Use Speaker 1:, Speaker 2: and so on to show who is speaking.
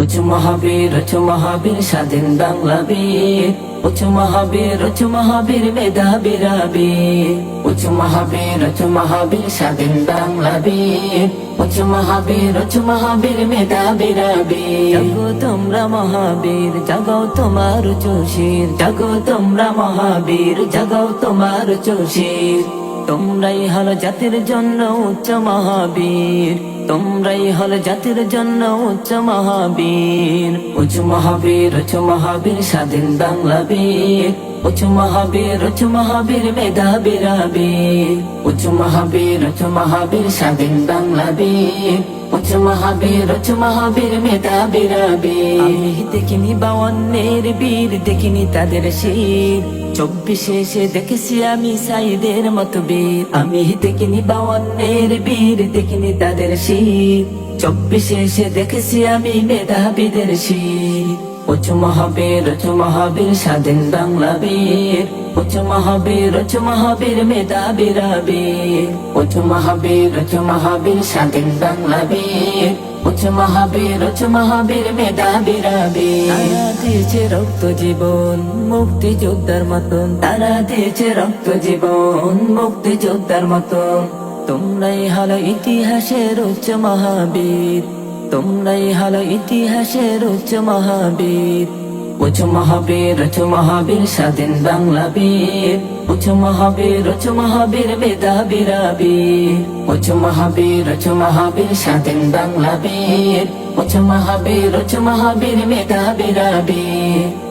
Speaker 1: উঁচু মহাবীর উঁচু মহাবীর, স্বাধীন বাংলা বীর উঁচু মহাবীর উঁচু মহাবীর মেধাবীর বীর উঁচু মহাবীর উঁচু মহাবীর, স্বাধীন বাংলা বীর উঁচু মহাবীর উঁচু মহাবীর মেধাবীর তোমরা মহাবীর জাগাও তোমার উঁচু শির জাগো তোমরা মহাবীর জাগাও তোমার উঁচু শির তোমরাই হল জাতির জন্য উচ্চ মহাবীর। তোমরাই হল জাতির জন্য উচ্চ মহাবীর। উচ্চ মহাবীর উচ্চ মহাবীর, স্বাধীন বাংলা বীর উচ্চ মহাবীর উচ্চ মহাবীর মেধাবীর বীর উচ্চ মহাবীর উচ্চ মহাবীর, স্বাধীন বাংলা বীর উচ্চ মহাবীর উচ্চ মহাবীর মেধাবীর বীর আমি দেখিনি বাউন্নের বীর দেখিনি তাদের শির। চব্বিশে দেখেছি আমি সাইদের মতো বীর। আমি দেখিনি বাউন্নের বীর, দেখিনি তাদের শির। চব্বিশে এসে দেখেছি আমি মেধাবীদের শির। উচ্চ মহাবীর উচ্চ মহাবীর স্বাধীন বাংলা বীর। উচ্চ মহাবীর উচ্চ মহাবীর মেধাবীর বীর। উচ্চ মহাবীর উচ্চ মহাবীর স্বাধীন বাংলা বীর। মহাবীর উচ্চ মহাবীর মেধা বিরাবি। দিয়েছে রক্ত জীবন, মুক্তি যোদ্ধার মতন। তারা দিয়েছে রক্ত জীবন, মুক্তি যোদ্ধার মতন। তোমরাই হলো ইতিহাসের উচ্চ মহাবীর তোমরাই হলো ইতিহাসের উচ্চ মহাবীর উচ্চ মহাবীর উচ্চ মহাবীর স্বাধীন বাংলা বীর উচ্চ মহাবীর উচ্চ মহাবীর বেদা বীর উচ্চ মহাবীর উচ্চ মহাবীর স্বাধীন বাংলা বীর উচ্চ মহাবীর উচ্চ মহাবীর মেধা বীর